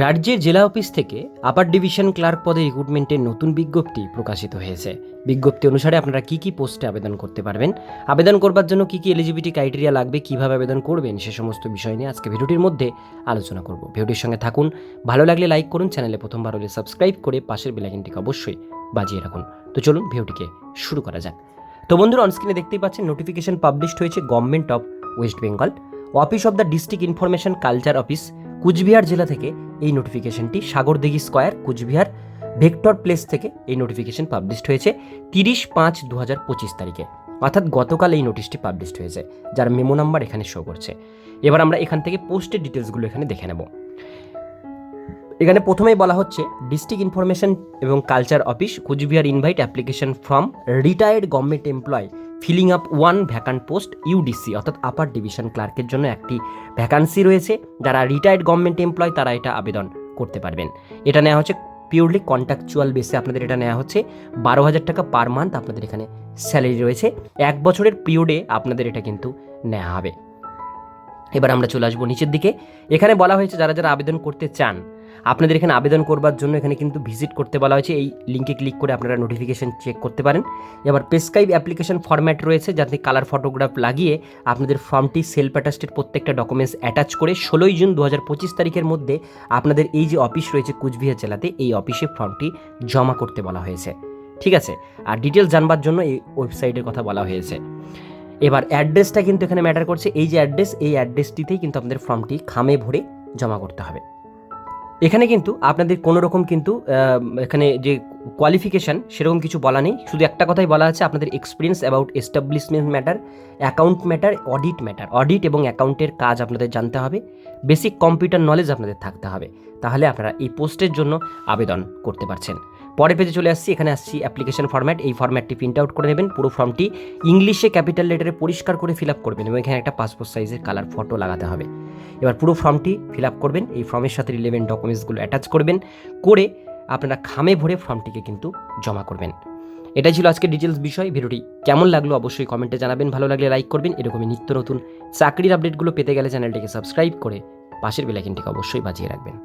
রাজ্যের জেলা অফিস থেকে আপার ডিভিশন ক্লার্ক পদে রিক্রুটমেন্টের নতুন বিজ্ঞপ্তি প্রকাশিত হয়েছে। বিজ্ঞপ্তি অনুসারে আপনারা কি কি পোস্টে আবেদন করতে পারবেন, আবেদন করবার জন্য কি কি এলিজিবিলিটি ক্রাইটেরিয়া লাগবে, কীভাবে আবেদন করবেন, সে সমস্ত বিষয় নিয়ে আজকে ভিডিওটির মধ্যে আলোচনা করব। ভিডিওটির সঙ্গে থাকুন, ভালো লাগলে লাইক করুন চ্যানেলে প্রথমবার হলে সাবস্ক্রাইব করে পাশের বেলাইকনটিকে অবশ্যই বাজিয়ে রাখুন। তো চলুন ভিডিওটিকে শুরু করা যাক। তো বন্ধুরা অনস্ক্রিনে দেখতেই পাচ্ছেন নোটিফিকেশন পাবলিশড হয়েছে government of West Bengal office of the district information culture office Coochbehar জেলা থেকে এই নোটিফিকেশনটি Sagardighi square, Coochbehar, vector place থেকে এই নোটিফিকেশন পাবলিশড হয়েছে তিরিশ পাঁচ দু হাজার পঁচিশ তারিখে। অর্থাৎ গতকাল এই নোটিশটি পাবলিশড হয়েছে, যার মেমো নাম্বার এখানে শো করছে। এবার আমরা এখান থেকে পোস্টের ডিটেলসগুলো এখানে দেখে নেব। এখানে প্রথমেই বলা হচ্ছে ডিস্ট্রিক্ট ইনফরমেশন এবং culture office Coochbehar invite application from retired government employ filling up one vacant post UDC, অর্থাৎ আপার ডিভিশন ক্লার্কের জন্য একটি ভ্যাকান্সি রয়েছে। যারা রিটায়ার্ড গভর্নমেন্ট এমপ্লয়, তারা এটা আবেদন করতে পারবেন। এটা নেওয়া হচ্ছে পিওরলি কন্ট্রাকচুয়াল বেসে আপনাদের এটা নেওয়া হচ্ছে বারো হাজার টাকা পার মান্থ আপনাদের এখানে স্যালারি রয়েছে। এক বছরের পিরিয়ডে আপনাদের এটা কিন্তু নেওয়া হবে। এবার আমরা চলে আসব নিচের দিকে। এখানে বলা হয়েছে, যারা যারা আবেদন করতে চান আপনাদের এখানে আবেদন করবার জন্য এখানে কিন্তু ভিজিট করতে বলা হয়েছে। এই লিঙ্কে ক্লিক করে আপনারা নোটিফিকেশন চেক করতে পারেন। এবার প্রেসক্রাইব অ্যাপ্লিকেশন ফরম্যাট রয়েছে যাতে কালার ফটোগ্রাফ লাগিয়ে আপনাদের ফর্মটি সেলফ অ্যাটাস্টেড প্রত্যেকটা ডকুমেন্টস অ্যাটাচ করে ষোলোই জুন দু হাজার পঁচিশ তারিখের মধ্যে আপনাদের এই যে অফিস রয়েছে কুচবিহার জেলাতে, এই অফিসে ফর্মটি জমা করতে বলা হয়েছে। ঠিক আছে? আর ডিটেলস জানবার জন্য এই ওয়েবসাইটের কথা বলা হয়েছে। এবার অ্যাড্রেসটা কিন্তু এখানে ম্যাটার করছে। এই যে অ্যাড্রেস এই অ্যাড্রেসটিতেই কিন্তু আপনাদের ফর্মটি খামে ভরে জমা করতে হবে। এখানে কিন্তু আপনাদের কোনো রকম কিন্তু এখানে যে কোয়ালিফিকেশান সেরকম কিছু বলা নেই। শুধু একটা কথাই বলা আছে, আপনাদের experience about establishment matter account matter audit matter audit এবং অ্যাকাউন্টের কাজ আপনাদের জানতে হবে বেসিক কম্পিউটার নলেজ আপনাদের থাকতে হবে। তাহলে আপনারা এই পোস্টের জন্য আবেদন করতে পারছেন। পরের পেজে চলে আসছি, এখানে আসছি অ্যাপ্লিকেশন ফর্ম্যাট এই ফর্ম্যাটটি প্রিন্ট আউট করে নেবেন, পুরো ফর্মটি ইংলিশে ক্যাপিটাল লেটারে পরিষ্কার করে ফিল আপ করবেন এবং এখানে একটা পাসপোর্ট সাইজের কালার ফটো লাগাতে হবে। এবার পুরো ফর্মটি ফিল আপ করবেন, এই ফর্মের সাথে রিলেভেন্ট ডকুমেন্টসগুলো অ্যাটাচ করবেন, করে আপনারা খামে ভরে ফর্মটিকে কিন্তু জমা করবেন। এটাই ছিল আজকে ডিটেলস বিষয়, ভিডিওটি কেমন লাগল অবশ্যই কমেন্টে জানাবেন, ভালো লাগলে লাইক করবেন, এরকমই নিত্য নতুন চাকরির আপডেটগুলো পেতে গেলে চ্যানেলটিকে সাবস্ক্রাইব করে পাশের বেলাইকিনটিকে অবশ্যই বাজিয়ে রাখবেন।